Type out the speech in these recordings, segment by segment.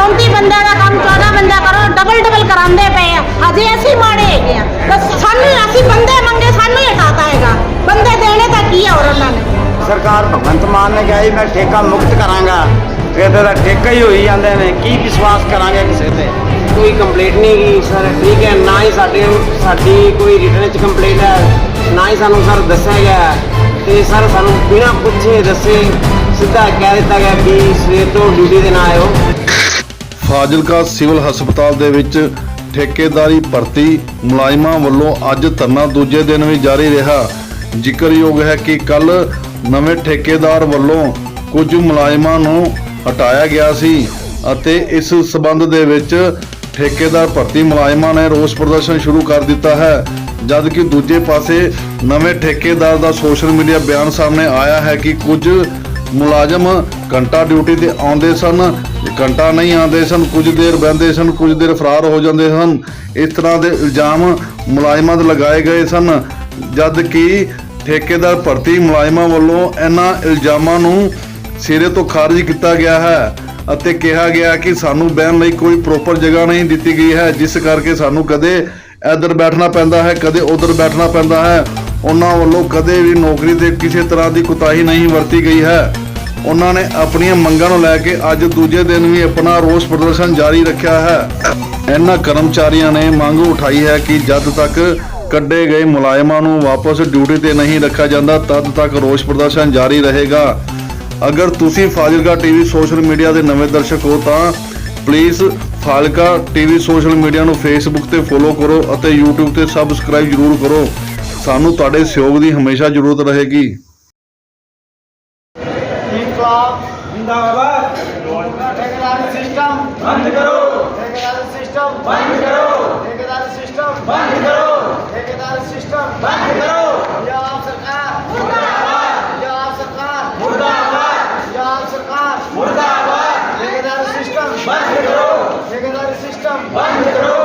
34 ਬੰਦਿਆਂ ਦਾ ਕੰਮ 14 ਬੰਦਾ ਕਰੋ ਡਬਲ ਡਬਲ ਕਰਾਉਂਦੇ ਪਏ ਆ। ਅਜੇ ਅਸੀਂ ਮਾੜੇ ਹੈਗੇ ਆ। ਤਾਂ ਸਾਨੂੰ ਅਸੀਂ ਬੰਦੇ ਮੰਗੇ ਸਾਨੂੰ ਹੀ ਹਟਾਤਾ ਹੈਗਾ। ਬੰਦੇ ਦੇਣੇ ਤਾਂ ਕੀ ਆ ਹੋਰ ਉਹਨਾਂ ਨੇ? ਸਰਕਾਰ ਭਗਵੰਤ ਮਾਨ ਨੇ ਕਿਹਾ ਜੀ ਮੈਂ ਠੇਕਾ ਮੁਕਤ ਕਰਾਂਗਾ। ਫਿਰ ਦਾ ਠੇਕਾ ਹੀ ਹੋਈ ਜਾਂਦੇ ਨੇ। ਕੀ ਵਿਸ਼ਵਾਸ ਕਰਾਂਗੇ ਕਿਸੇ ਤੇ? ਕੋਈ ਕੰਪਲੇਂਟ ਨਹੀਂ ਗਈ ਸਰ। ਠੀਕ ਹੈ ਨਾ ਹੀ ਸਾਡੇ ਸਾਡੀ ਕੋਈ ਰਿਟਰਨ ਚ ਕੰਪਲੇਂਟ ਹੈ ਨਾ ਹੀ ਸਾਨੂੰ ਸਰ ਦੱਸਿਆ ਗਿਆ। ਤੇ ਸਰ ਸਾਨੂੰ ਬਿਨਾਂ ਪੁੱਛੇ ਦੱਸੇ ਸਿੱਧਾ ਕਹਿ ਦਿੱਤਾ ਗਿਆ ਕਿ ਸਵੇਰ ਤੋਂ ਡਿਊਟੀ ਤੇ ਨਾ ਆਇਓ। ਫਾਜ਼ਿਲਕਾ ਸਿਵਲ ਹਸਪਤਾਲ ਦੇ ਵਿੱਚ ਠੇਕੇਦਾਰੀ ਭਰਤੀ ਮੁਲਾਜ਼ਮਾਂ ਵੱਲੋਂ ਅੱਜ ਧਰਨਾ ਦੂਜੇ ਦਿਨ ਵੀ ਜਾਰੀ ਰਿਹਾ। ਜ਼ਿਕਰਯੋਗ ਹੈ ਕਿ ਕੱਲ ਨਵੇਂ ਠੇਕੇਦਾਰ ਵੱਲੋਂ ਕੁਝ ਮੁਲਾਜ਼ਮਾਂ ਨੂੰ ਹਟਾਇਆ ਗਿਆ ਸੀ ਅਤੇ ਇਸ ਸਬੰਧ ਦੇ ਵਿੱਚ ਠੇਕੇਦਾਰ ਭਰਤੀ ਮੁਲਾਜ਼ਮਾਂ ਨੇ ਰੋਸ ਪ੍ਰਦਰਸ਼ਨ ਸ਼ੁਰੂ ਕਰ ਦਿੱਤਾ ਹੈ। ਜਦਕਿ ਦੂਜੇ ਪਾਸੇ ਨਵੇਂ ਠੇਕੇਦਾਰ ਦਾ ਸੋਸ਼ਲ ਮੀਡੀਆ ਬਿਆਨ ਸਾਹਮਣੇ ਆਇਆ ਹੈ ਕਿ ਕੁਝ ਮੁਲਾਜ਼ਮ ਘੰਟਾ ਡਿਊਟੀ ਤੇ ਆਉਂਦੇ ਸਨ, ਘੰਟਾ ਨਹੀਂ ਆਉਂਦੇ ਸਨ, ਕੁਝ ਦੇਰ ਬਹਿੰਦੇ ਸਨ, ਕੁਝ ਦੇਰ ਫਰਾਰ ਹੋ ਜਾਂਦੇ ਸਨ। ਇਸ ਤਰ੍ਹਾਂ ਦੇ ਇਲਜ਼ਾਮ ਮੁਲਾਜ਼ਮਾਂ ਤੇ ਲਗਾਏ ਗਏ ਸਨ, ਜਦ ਕਿ ਠੇਕੇਦਾਰ ਭਰਤੀ ਮੁਲਾਜ਼ਮਾਂ ਵੱਲੋਂ ਇਹਨਾਂ ਇਲਜ਼ਾਮਾਂ ਨੂੰ ਸਿਰੇ ਤੋਂ ਖਾਰਜ ਕੀਤਾ ਗਿਆ ਹੈ ਅਤੇ ਕਿਹਾ ਗਿਆ ਕਿ ਸਾਨੂੰ ਬਹਿਣ ਲਈ ਕੋਈ ਪ੍ਰੋਪਰ ਜਗ੍ਹਾ ਨਹੀਂ ਦਿੱਤੀ ਗਈ ਹੈ, ਜਿਸ ਕਰਕੇ ਸਾਨੂੰ ਕਦੇ ਇੱਧਰ ਬੈਠਣਾ ਪੈਂਦਾ ਹੈ, ਕਦੇ ਉੱਧਰ ਬੈਠਣਾ ਪੈਂਦਾ ਹੈ। ਉਹਨਾਂ ਵੱਲੋਂ ਕਦੇ ਵੀ ਨੌਕਰੀ ਤੇ ਕਿਸੇ ਤਰ੍ਹਾਂ ਦੀ ਕੁਤਾਹੀ ਨਹੀਂ ਵਰਤੀ ਗਈ ਹੈ। ਉਹਨਾਂ ਨੇ ਆਪਣੀਆਂ ਮੰਗਾਂ ਨੂੰ ਲੈ ਕੇ ਅੱਜ ਦੂਜੇ ਦਿਨ ਵੀ ਆਪਣਾ ਰੋਸ ਪ੍ਰਦਰਸ਼ਨ ਜਾਰੀ ਰੱਖਿਆ ਹੈ। ਇਹਨਾਂ ਕਰਮਚਾਰੀਆਂ ਨੇ ਮੰਗ ਉਠਾਈ ਹੈ ਕਿ ਜਦ ਤੱਕ ਕੱਢੇ ਗਏ ਮੁਲਾਜ਼ਮਾਂ ਨੂੰ ਵਾਪਸ ਡਿਊਟੀ ਤੇ ਨਹੀਂ ਰੱਖਿਆ ਜਾਂਦਾ, ਤਦ ਤੱਕ ਰੋਸ ਪ੍ਰਦਰਸ਼ਨ ਜਾਰੀ ਰਹੇਗਾ। ਅਗਰ ਤੁਸੀਂ ਫਾਜ਼ਿਲਕਾ ਟੀਵੀ ਸੋਸ਼ਲ ਮੀਡੀਆ ਦੇ ਨਵੇਂ ਦਰਸ਼ਕ ਹੋ ਤਾਂ please Fazilka TV social media ਨੂੰ ਫੇਸਬੁੱਕ ਤੇ ਫੋਲੋ ਕਰੋ ਅਤੇ YouTube ਤੇ ਸਬਸਕ੍ਰਾਈਬ ਜ਼ਰੂਰ ਕਰੋ। ਸਾਨੂੰ ਤੁਹਾਡੇ ਸਹਿਯੋਗ ਦੀ ਹਮੇਸ਼ਾ ਜ਼ਰੂਰਤ ਰਹੇਗੀ। ਇਨਕਲਾਬ ਜਿੰਦਾਬਾਦ ਠੇਕੇਦਾਰੀ ਸਿਸਟਮ ਬੰਦ ਕਰੋ ਠੇਕੇਦਾਰੀ ਸਿਸਟਮ ਬੰਦ ਕਰੋ ਠੇਕੇਦਾਰੀ ਸਿਸਟਮ ਬੰਦ ਕਰੋ ਠੇਕੇਦਾਰੀ ਸਿਸਟਮ ਬੰਦ ਕਰੋ ਪੰਜਾਬ ਸਰਕਾਰ ਮੁਰਦਾਬਾਦ ਪੰਜਾਬ ਸਰਕਾਰ ਮੁਰਦਾਬਾਦ ਪੰਜਾਬ ਸਰਕਾਰ ਮੁਰਦਾਬਾਦ ਠੇਕੇਦਾਰੀ ਸਿਸਟਮ ਬੰਦ ਕਰੋ ਠੇਕੇਦਾਰੀ ਸਿਸਟਮ ਬੰਦ ਕਰੋ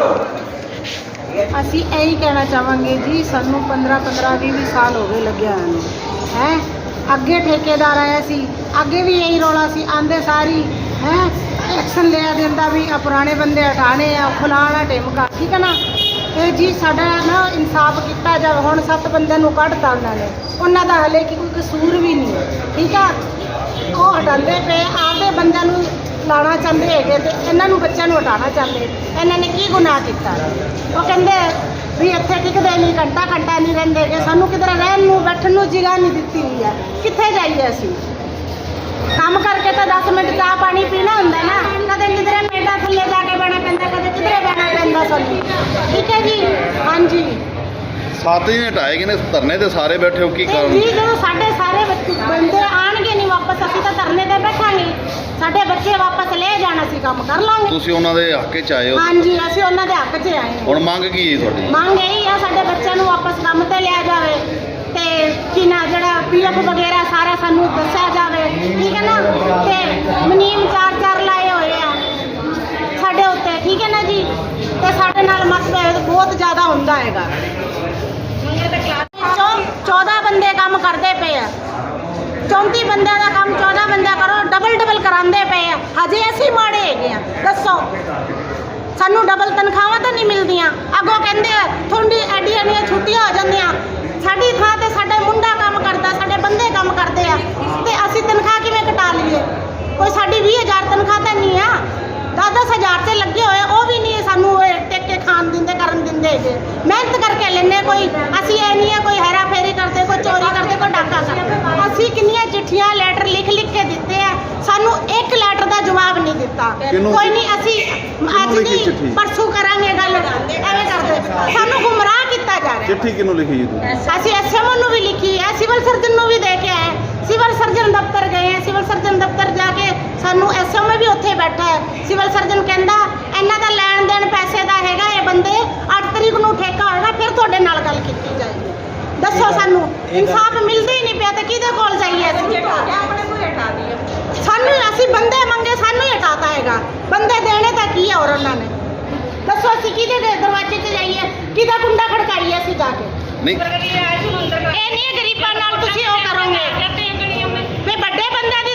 ਅਸੀਂ ਇਹੀ ਕਹਿਣਾ ਚਾਹਾਂਗੇ ਜੀ ਸਾਨੂੰ 15 15 20 20 ਸਾਲ ਹੋ ਗਏ ਲੱਗਿਆ ਨੂੰ ਹੈ? ਅੱਗੇ ਠੇਕੇਦਾਰ ਆਇਆ ਸੀ, ਅੱਗੇ ਵੀ ਇਹੀ ਰੌਲਾ ਸੀ, ਆਂਦੇ ਸਾਰੀ, ਹੈ ਐਕਸ਼ਨ ਲਿਆ ਦਿੰਦਾ ਵੀ ਆ ਪੁਰਾਣੇ ਬੰਦੇ ਹਟਾਣੇ ਆ, ਫਲਾਣਾ ਟਿਮਕਾ ਠੀਕ ਹੈ ਨਾ? ਇਹ ਜੀ ਸਾਡਾ ਨਾ ਇਨਸਾਫ ਕੀਤਾ ਜਾਵੇ, ਹੁਣ ਸੱਤ ਬੰਦਿਆਂ ਨੂੰ ਕੱਢਤਾ ਉਹਨਾਂ ਨੇ। ਉਹਨਾਂ ਦਾ ਹਲੇ ਕਿ ਕੋਈ ਕਸੂਰ ਵੀ ਨਹੀਂ ਠੀਕ ਆ? ਉਹ ਹਟਾਉਂਦੇ ਪਏ, ਆਪਦੇ ਬੰਦਿਆਂ ਨੂੰ ਲਾਣਾ ਚਾਹੁੰਦੇ ਹੈਗੇ ਤੇ ਇਹਨਾਂ ਨੂੰ ਬੱਚਿਆਂ ਨੂੰ ਹਟਾਉਣਾ ਚਾਹੁੰਦੇ। ਇਹਨਾਂ ਨੇ ਕੀ ਗੁਨਾਹ ਕੀਤਾ? ਉਹ ਕਹਿੰਦੇ ਵੀ ਇੱਥੇ ਟਿਕਦੇ ਨਹੀਂ ਘੰਟਾ ਘੰਟਾ ਨਹੀਂ ਰਹਿੰਦੇ ਕਿ ਸਾਨੂੰ ਕਿਧਰ ਰਹਿਣ ਨੂੰ ਬੈਠਣ ਨੂੰ ਜਗ੍ਹਾ ਨਹੀਂ ਦਿੱਤੀ ਹੋਈ ਹੈ। ਕਿੱਥੇ ਜਾਈਏ ਅਸੀਂ? ਕੰਮ ਕਰਕੇ ਤਾਂ 10 ਮਿੰਟ ਚਾਹ ਪਾਣੀ ਪੀਣਾ ਹੁੰਦਾ ਨਾ ਕਦੇ ਕਿਧਰੇ ਪੇਟਾ ਥੱਲੇ ਜਾ ਕੇ ਬਹਿਣਾ ਪੈਂਦਾ ਕਦੇ ਕਿਧਰੇ ਬਹਿਣਾ ਪੈਂਦਾ ਸਾਨੂੰ। ਠੀਕ ਹੈ ਜੀ? ਹਾਂਜੀ। ਗਏ ਨੇ ਧਰਨੇ ਤੇ ਸਾਰੇ ਬੈਠੇ ਹੋ ਕੀ ਕਾਰਨ? ਜੀ ਜਦੋਂ ਸਾਡੇ ਸਾਰੇ ਬੰਦੇ ਨਹੀਂ ਵਾਪਸ ਅਸੀਂ ਤਾਂ ਧਰਨੇ ਤੇ ਬੈਠਾਂਗੇ। ਸਾਡੇ ਬੱਚੇ ਵਾਪਸ ਲੈ ਜਾਣਾ ਸੀ ਕੰਮ ਕਰ ਲਾਂਗੇ। ਤੁਸੀਂ ਉਹਨਾਂ ਦੇ ਹੱਕ 'ਚ ਆਏ ਹੋ। ਹਾਂਜੀ ਅਸੀਂ ਉਹਨਾਂ ਦੇ ਹੱਕ 'ਚ ਆਏ ਹਾਂ। ਹੁਣ ਮੰਗ ਕੀ ਹੈ ਤੁਹਾਡੀ? ਮੰਗ ਇਹੀ ਆ ਸਾਡੇ ਬੱਚਿਆਂ ਨੂੰ ਵਾਪਸ ਕੰਮ ਤੇ ਲਿਆ ਜਾਵੇ ਤੇ ਕੀ ਨਾ ਜਿਹੜਾ ਪੀਐਫ ਵਗੈਰਾ ਸਾਰਾ ਸਾਨੂੰ ਦੱਸਿਆ ਜਾਵੇ ਠੀਕ ਹੈ ਨਾ? ਤੇ ਮਨੀਮ ਚਾਰ ਚਾਰ ਲਾਏ ਹੋਏ ਆ ਸਾਡੇ ਉੱਤੇ ਠੀਕ ਹੈ ਨਾ ਜੀ? ਤੇ ਸਾਡੇ ਨਾਲ ਮਤਲਬ ਬਹੁਤ ਜ਼ਿਆਦਾ ਹੁੰਦਾ ਹੈਗਾ। 14 ਬੰਦੇ ਕੰਮ ਕਰਦੇ ਪਏ ਆ। 34 ਬੰਦਿਆਂ ਦਾ ਕੰਮ 14 ਬੰਦਾ ਕਰੋ ਡਬਲ ਡਬਲ ਕਰਾਉਂਦੇ ਪਏ ਆ। ਹਜੇ ਅਸੀਂ ਮਾੜੇ ਹੈਗੇ ਆ। ਦੱਸੋ। ਸਾਨੂੰ ਡਬਲ ਤਨਖਾਹਾਂ ਤਾਂ ਨਹੀਂ ਮਿਲਦੀਆਂ। ਅੱਗੋਂ ਕਹਿੰਦੇ ਆ, ਤੁਹਾਡੀ ਐਡੀਆਂ ਐਡੀਆਂ ਛੁੱਟੀਆਂ ਹੋ ਜਾਂਦੀਆਂ। ਸਾਡੀ ਥਾਂ ਤੇ ਸਾਡੇ ਮੁੰਡਾ ਕੰਮ ਕਰਦਾ, ਸਾਡੇ ਬੰਦੇ ਕੰਮ ਕਰਦੇ ਆ। ਤੇ ਅਸੀਂ ਤਨਖਾਹ ਕਿਵੇਂ ਘਟਾ ਲਈਏ? ਕੋਈ ਸਾਡੀ 20000 ਤਨਖਾਹ ਤਾਂ ਨਹੀਂ ਆ। 10-10000 ਤੇ ਲੱਗੇ ਹੋਏ ਉਹ ਵੀ ਨਹੀਂ ਸਾਨੂੰ ਇਹ ਕੇ ਖਾਣ ਦਿੰਦੇ, ਕਰਨ ਦਿੰਦੇ ਹੈਗੇ। ਮਿਹਨਤ ਕਰਕੇ ਲੈਨੇ ਕੋਈ। ਅਸੀਂ ਇਹ ਨਹੀਂ ਆ, ਕੋਈ ਹੈਰਾ ਫੇਰੀ ਕਰਦੇ, ਕੋਈ ਚੋਰੀ ਕਰਦੇ, ਕੋਈ ਡਾਕਾ ਕਰਦੇ ਅਸੀਂ ਕਿੰਨੀਆਂ ਚਿੱਠੀਆਂ ਲੈਟਰ ਲਿਖ ਲਿਖ ਕੇ ਦਿੱਤੇ ਆ ਸਾਨੂੰ ਇੱਕ ਲੈਟਰ ਦਾ ਜਵਾਬ ਨਹੀਂ ਦਿੱਤਾ ਕਿਹਨੂੰ- ਕੋਈ ਨਹੀਂ ਅਸੀਂ ਅੱਜ ਲਿਖੀ ਨਹੀਂ ਚਿੱਠੀ? ਪਰਸੋਂ ਕਰਾਂਗੇ ਗੱਲ। ਐਵੇਂ ਕਰਦੇ ਸਾਨੂੰ ਗੁੰਮਰਾਹ ਕੀਤਾ ਜਾ ਰਿਹਾ। ਚਿੱਠੀ ਕਿਹਨੂੰ ਲਿਖੀ ਜੀ ਤੁਸੀਂ ਅਸੀਂ ਐਸਐਮਓ ਨੂੰ ਵੀ ਲਿਖੀ ਹੈ ਸਿਵਲ ਸਰਜਨ ਨੂੰ ਵੀ ਦੇ ਕੇ ਆਏ ਸਿਵਲ ਸਰਜਨ ਦਫ਼ਤਰ ਗਏ ਹੈ। ਸਿਵਲ ਸਰਜਨ ਦਫ਼ਤਰ ਜਾ ਕੇ ਸਾਨੂੰ ਐਸਐਮਓ ਵੀ ਉੱਥੇ ਬੈਠਾ ਹੈ। ਸਿਵਲ ਸਰਜਨ ਕਹਿੰਦਾ ਇਹਨਾਂ ਦਾ ਲੈਣ ਦੇਣ ਪੈਸੇ ਦਾ ਹੈਗਾ ਇਹ ਬੰਦੇ 8 ਤਰੀਕ ਨੂੰ ਠੇਕਾ ਹੋਏਗਾ ਫਿਰ ਤੁਹਾਡੇ ਨਾਲ ਗੱਲ ਕੀਤੀ ਜਾਏਗੀ। ਦੱਸੋ ਸਾਨੂੰ ਇਨਸਾਫ ਮਿਲਦਾ ਹੀ ਨਹੀਂ ਪਿਆ ਤੇ ਕਿਹਦੇ ਕੋਲ ਜਾਈਏ ਅਸੀਂ? ਸਾਨੂੰ ਅਸੀਂ ਬੰਦੇ ਮੰਗੇ ਸਾਨੂੰ ਹੀ ਹਟਾਤਾ ਹੈਗਾ। ਬੰਦੇ ਦੇਣੇ ਤਾਂ ਕੀ ਹੈ ਹੋਰ ਉਹਨਾਂ ਨੇ? ਦੱਸੋ ਅਸੀਂ ਕਿਹਦੇ ਦੇ ਦਰਵਾਜ਼ੇ 'ਤੇ ਜਾਈਏ? ਕਿਹਦਾ ਕੁੰਡਾ ਖੜਕਾਈਏ ਅਸੀਂ ਜਾ ਕੇ? ਨਹੀਂ। ਇਹ ਨਹੀਂ ਗਰੀਬਾਂ ਨਾਲ ਤੁਸੀਂ ਉਹ ਕਰੋਗੇ। ਵੀ ਵੱਡੇ ਬੰਦਿਆਂ ਦੀ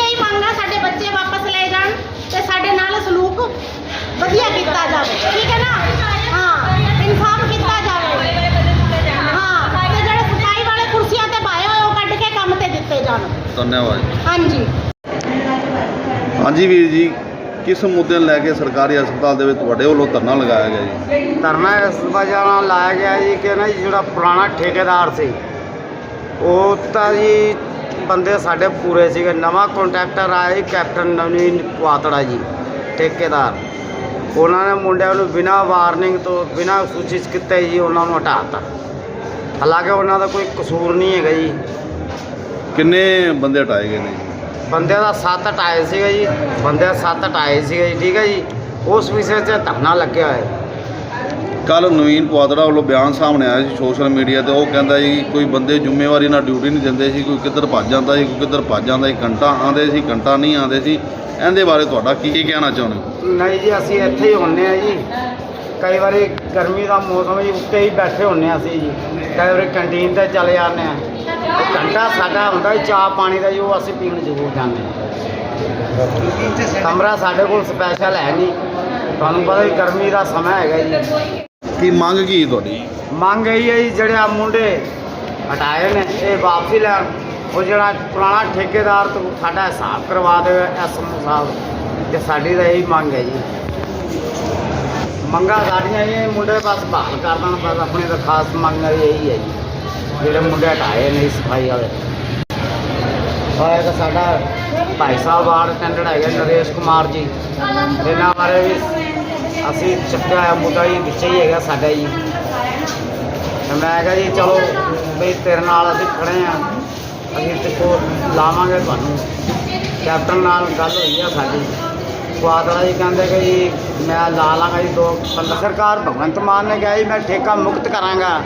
ਵਧੀਆ ਕੀਤਾ ਜਾਵੇ ਠੀਕ ਹੈ ਨਾ? ਹਾਂ ਇਨਸਾਫ ਕੀਤਾ ਜਾਵੇ। ਹਾਂ ਤੇ ਜਿਹੜੇ ਸਫ਼ਾਈ ਵਾਲੇ ਕੁਰਸੀਆਂ ਤੇ ਪਾਏ ਹੋਏ ਉਹ ਕੱਢ ਕੇ ਕੰਮ ਤੇ ਦਿੱਤੇ ਜਾਣ। ਧੰਨਵਾਦ। ਹਾਂਜੀ। ਹਾਂਜੀ ਵੀਰ ਜੀ ਕਿਸ ਮੁੱਦੇ ਨੂੰ ਲੈ ਕੇ ਸਰਕਾਰੀ ਹਸਪਤਾਲ ਦੇ ਵਿੱਚ ਤੁਹਾਡੇ ਵੱਲੋਂ ਧਰਨਾ ਲਗਾਇਆ ਗਿਆ ਜੀ? ਧਰਨਾ ਇਸ ਵਜ੍ਹਾ ਨਾਲ ਲਾਇਆ ਗਿਆ ਜੀ ਕਿ ਨਾ ਜੀ ਜਿਹੜਾ ਪੁਰਾਣਾ ਠੇਕੇਦਾਰ ਸੀ ਉਹ ਤਾਂ ਜੀ ਬੰਦੇ ਸਾਡੇ ਪੂਰੇ ਸੀਗੇ। ਨਵਾਂ ਕੰਟਰੈਕਟਰ ਆਇਆ ਜੀ ਕੈਪਟਨ ਨਵਨੀਤ ਕੁਆਤੜਾ ਜੀ ਠੇਕੇਦਾਰ। ਉਹਨਾਂ ਨੇ ਮੁੰਡਿਆਂ ਨੂੰ ਬਿਨਾਂ ਵਾਰਨਿੰਗ ਤੋਂ ਬਿਨਾਂ ਸੂਚਿਤ ਕੀਤੇ ਜੀ ਉਹਨਾਂ ਨੂੰ ਹਟਾਤਾ। ਹਾਲਾਂਕਿ ਉਹਨਾਂ ਦਾ ਕੋਈ ਕਸੂਰ ਨਹੀਂ ਹੈਗਾ ਜੀ। ਕਿੰਨੇ ਬੰਦੇ ਹਟਾਏ ਗਏ ਨੇ? ਜੀ ਬੰਦੇ ਦਾ ਸੱਤ ਹਟਾਏ ਸੀਗੇ ਜੀ। ਬੰਦੇ ਦਾ ਸੱਤ ਹਟਾਏ ਸੀਗੇ ਜੀ ਠੀਕ ਹੈ ਜੀ। ਉਸ ਵਿਸ਼ੇ 'ਤੇ ਧਰਨਾ ਲੱਗਿਆ ਹੋਇਆ ਹੈ। ਕੱਲ ਨਵੀਨ ਪਵਾਦੜਾ ਵੱਲੋਂ ਬਿਆਨ ਸਾਹਮਣੇ ਆਇਆ ਸੀ ਸੋਸ਼ਲ ਮੀਡੀਆ ਤੇ। ਉਹ ਕਹਿੰਦਾ ਜੀ ਕੋਈ ਬੰਦੇ ਜ਼ਿੰਮੇਵਾਰੀ ਨਾਲ ਡਿਊਟੀ ਨਹੀਂ ਦਿੰਦੇ ਸੀ ਕੋਈ ਕਿੱਧਰ ਭੱਜ ਜਾਂਦਾ ਸੀ ਕੋਈ ਕਿੱਧਰ ਭੱਜ ਜਾਂਦਾ ਸੀ। ਘੰਟਾ ਆਉਂਦੇ ਸੀ ਘੰਟਾ ਨਹੀਂ ਆਉਂਦੇ ਸੀ। ਇਹਦੇ ਬਾਰੇ ਤੁਹਾਡਾ ਕੀ ਕੀ ਕਹਿਣਾ ਚਾਹੁੰਦੇ ਹੋ? ਨਹੀਂ ਜੀ ਅਸੀਂ ਇੱਥੇ ਹੀ ਹੁੰਨੇ ਆ ਜੀ। ਕਈ ਵਾਰੀ ਗਰਮੀ ਦਾ ਮੌਸਮ ਜੀ ਉੱਤੇ ਹੀ ਬੈਠੇ ਹੁੰਨੇ ਆ ਅਸੀਂ ਜੀ। ਕਈ ਵਾਰੀ ਕੰਟੀਨ ਤੇ ਚਲੇ ਜਾਂਦੇ ਆ ਉਹ ਘੰਟਾ ਸਾਡਾ ਹੁੰਦਾ ਜੀ ਚਾਹ ਪਾਣੀ ਦਾ ਜੀ ਉਹ ਅਸੀਂ ਪੀਣ ਜ਼ਰੂਰ ਜਾਂਦੇ ਹਾਂ। ਕਮਰਾ ਸਾਡੇ ਕੋਲ ਸਪੈਸ਼ਲ ਹੈ ਨਹੀਂ। ਤੁਹਾਨੂੰ ਪਤਾ ਹੀ ਗਰਮੀ ਦਾ ਸਮਾਂ ਹੈਗਾ ਜੀ। ਕੀ ਮੰਗ ਕੀ ਤੁਹਾਡੀ? ਮੰਗ ਇਹੀ ਹੈ ਜੀ ਜਿਹੜੇ ਆ ਮੁੰਡੇ ਹਟਾਏ ਨੇ ਇਹ ਵਾਪਸੀ ਲੈਣ ਉਹ ਜਿਹੜਾ ਪੁਰਾਣਾ ਠੇਕੇਦਾਰ ਤੋਂ ਸਾਡਾ ਹਿਸਾਬ ਕਰਵਾ ਦੇਵੇ ਐਸਐਮ ਸਾਹਿਬ ਤੇ ਸਾਡੀ ਤਾਂ ਇਹੀ ਮੰਗ ਹੈ ਜੀ। ਮੰਗਾਂ ਸਾਡੀਆਂ ਇਹ ਮੁੰਡੇ ਬਸ ਬਹਾਲ ਕਰ ਦੇਣ, ਬਸ ਆਪਣੀ ਤਾਂ ਖਾਸ ਮੰਗ ਇਹੀ ਹੈ ਜੀ। ਜਿਹੜੇ ਮੁੰਡੇ ਹਟਾਏ ਨੇ ਸਫ਼ਾਈ ਵਾਲੇ। ਹੋਏਗਾ ਸਾਡਾ ਭਾਈ ਸਾਹਿਬ ਵਾਰਡ ਅਟੈਂਡੈਂਟ ਹੈਗੇ ਨਰੇਸ਼ ਕੁਮਾਰ ਜੀ। ਇਹਨਾਂ ਬਾਰੇ ਵੀ ਅਸੀਂ ਚੱਕਿਆ ਹੋਇਆ ਮੁੱਦਾ ਜੀ ਵਿੱਚ ਹੀ ਹੈਗਾ ਸਾਡਾ ਜੀ। ਮੈਂ ਕਿਹਾ ਜੀ, ਚਲੋ ਵੀ ਤੇਰੇ ਨਾਲ ਅਸੀਂ ਖੜੇ ਆ। ਅਸੀਂ ਤੇ ਕੋ ਲਾਵਾਂਗੇ ਤੁਹਾਨੂੰ। ਕੈਪਟਨ ਨਾਲ ਗੱਲ ਹੋਈ ਆ ਸਾਡੀ। ਕੁਆਦੜਾ ਜੀ ਕਹਿੰਦੇ ਕਿ ਜੀ ਮੈਂ ਲਾ ਲਾਂਗਾ ਜੀ ਦੋ ਪੰਦ ਸਰਕਾਰ ਭਗਵੰਤ ਮਾਨ ਨੇ ਕਿਹਾ ਜੀ ਮੈਂ ਠੇਕਾ ਮੁਕਤ ਕਰਾਂਗਾ।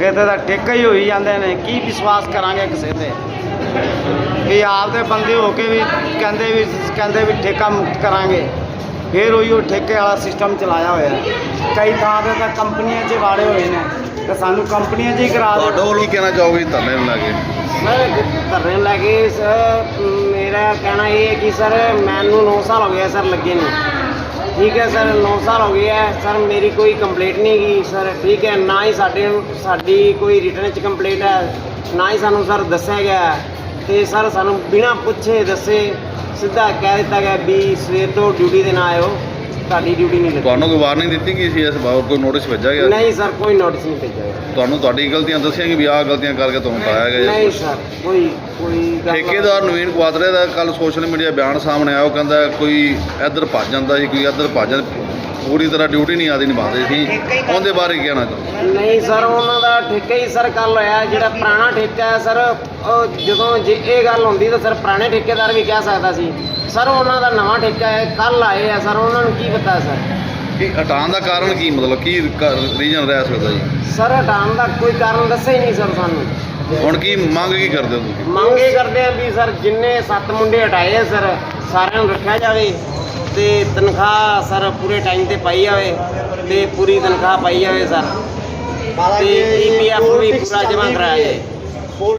ਇਹ ਤਾਂ ਠੇਕਾ ਹੀ ਹੋਈ ਜਾਂਦੇ ਨੇ। ਕੀ ਵਿਸ਼ਵਾਸ ਕਰਾਂਗੇ ਕਿਸੇ ਤੇ? ਵੀ ਆਪਦੇ ਬੰਦੇ ਹੋ ਕੇ ਵੀ ਕਹਿੰਦੇ ਵੀ ਕਹਿੰਦੇ ਵੀ ਠੇਕਾ ਮੁਕਤ ਕਰਾਂਗੇ। ਫਿਰ ਉਹੀ ਉਹ ਠੇਕੇ ਵਾਲਾ ਸਿਸਟਮ ਚਲਾਇਆ ਹੋਇਆ। ਕਈ ਥਾਂ ਤੇ ਤਾਂ ਕੰਪਨੀਆਂ 'ਚ ਵਾੜੇ ਹੋਏ ਨੇ। ਤੇ ਸਾਨੂੰ ਕੰਪਨੀਆਂ 'ਚ ਹੀ ਕਰਾ ਤੁਹਾਡੇ ਦਿਓ ਵੱਲੋਂ ਕੀ ਕਹਿਣਾ ਚਾਹੋਗੇ ਧਰਨੇ ਨੂੰ ਲੈ ਕੇ? ਸਰ ਧਰਨੇ ਲੱਗੇ ਸਰ ਮੇਰਾ ਕਹਿਣਾ ਇਹ ਹੈ ਕਿ ਸਰ, ਮੈਨੂੰ 9 ਸਾਲ ਹੋ ਗਏ ਸਰ ਲੱਗੇ ਨੂੰ। ਠੀਕ ਹੈ ਸਰ 9 ਸਾਲ ਹੋ ਗਏ ਹੈ ਸਰ, ਮੇਰੀ ਕੋਈ ਕੰਪਲੇਂਟ ਨਹੀਂ ਗਈ ਸਰ। ਠੀਕ ਹੈ, ਨਾ ਹੀ ਸਾਡੇ ਸਾਡੀ ਕੋਈ ਰਿਟਰਨ ਚ ਕੰਪਲੇਂਟ ਹੈ, ਨਾ ਹੀ ਸਾਨੂੰ ਸਰ ਦੱਸਿਆ ਗਿਆ ਹੈ। ਤੇ ਸਰ, ਸਾਨੂੰ ਬਿਨਾਂ ਪੁੱਛੇ ਦੱਸੇ ਸਿੱਧਾ ਕਹਿ ਦਿੱਤਾ ਗਿਆ ਵੀ ਸਵੇਰ ਤੋਂ ਡਿਊਟੀ ਦੇ ਨਾ ਆਇਓ। ਤੁਹਾਡੀ ਡਿਊਟੀ ਨਹੀਂ ਲੱਗੀ ਤੁਹਾਨੂੰ ਕੋਈ ਵਾਰਨਿੰਗ ਦਿੱਤੀ ਗਈ ਸੀ ਇਸ ਬਾਬਤ ਕੋਈ ਨੋਟਿਸ ਭੇਜਿਆ ਗਿਆ? ਨਹੀਂ ਸਰ ਕੋਈ ਨੋਟਿਸ ਨਹੀਂ ਭੇਜਿਆ ਗਿਆ। ਤੁਹਾਨੂੰ ਤੁਹਾਡੀ ਗਲਤੀਆਂ ਦੱਸੀਆਂ ਕਿ ਵੀ ਆਹ ਗਲਤੀਆਂ ਕਰਕੇ ਤੁਹਾਨੂੰ ਹਟਾਇਆ ਗਿਆ ਜਾਂ ਨਹੀਂ? ਸਰ ਕੋਈ ਕੋਈ ਗੱਲ- ਠੇਕੇਦਾਰ ਨਵੀਨ ਕੁਆਦਰੇ ਦਾ ਕੱਲ ਸੋਸ਼ਲ ਮੀਡੀਆ ਬਿਆਨ ਸਾਹਮਣੇ ਆਇਆ ਉਹ ਕਹਿੰਦਾ ਕੋਈ ਇੱਧਰ ਭੱਜ ਜਾਂਦਾ ਸੀ ਕੋਈ ਇੱਧਰ ਭੱਜ ਜਾਂਦਾ ਪੂਰੀ ਤਰ੍ਹਾਂ ਡਿਊਟੀ ਨਹੀਂ ਆਦੀ ਨਿਭਾਉਂਦੇ ਸੀ। ਉਹਦੇ ਬਾਰੇ ਕਹਿਣਾ ਚਾਹੁੰਦੇ ਨਹੀਂ ਸਰ ਉਹਨਾਂ ਦਾ ਠੇਕਾ ਹੀ ਸਰ ਕੱਲ ਹੋਇਆ ਜਿਹੜਾ ਪੁਰਾਣਾ ਠੇਕਾ ਹੈ ਸਰ ਉਹ ਜਦੋਂ ਜੇ ਇਹ ਗੱਲ ਹੁੰਦੀ ਤਾਂ ਸਰ ਪੁਰਾਣੇ ਠੇਕੇਦਾਰ ਵੀ ਕਹਿ ਸਕਦਾ ਸੀ। ਸਰ ਉਹਨਾਂ ਦਾ ਨਵਾਂ ਠੇਕਾ ਹੈ ਕੱਲ ਆਏ ਆ ਸਰ ਉਹਨਾਂ ਨੂੰ ਕੀ ਪਤਾ ਸਰ? ਕਿ ਹਟਾਉਣ ਦਾ ਕਾਰਨ ਕੀ ਮਤਲਬ ਕੀ ਰੀਜਨ ਰਹਿ ਸਕਦਾ ਜੀ? ਸਰ ਹਟਾਉਣ ਦਾ ਕੋਈ ਕਾਰਨ ਦੱਸਿਆ ਹੀ ਨਹੀਂ ਸਰ ਸਾਨੂੰ। ਹੁਣ ਕੀ ਮੰਗ ਕੀ ਕਰਦੇ ਹੋ ਤੁਸੀਂ? ਮੰਗ ਇਹ ਕਰਦੇ ਆ ਵੀ ਸਰ ਜਿੰਨੇ ਸੱਤ ਮੁੰਡੇ ਹਟਾਏ ਆ ਸਰ ਸਾਰਿਆਂ ਨੂੰ ਰੱਖਿਆ ਜਾਵੇ। ਤੇ ਤਨਖਾਹ ਸਰ ਪੂਰੇ ਟਾਈਮ ਤੇ ਪਾਈ ਜਾਵੇ ਤੇ ਪੂਰੀ ਤਨਖਾਹ ਪਾਈ ਜਾਵੇ ਸਰ। ਤੇ ਈਪੀਐਫ ਵੀ ਪੂਰਾ ਜਮ੍ਹਾਂ ਕਰਾਇਆ ਜਾਏ।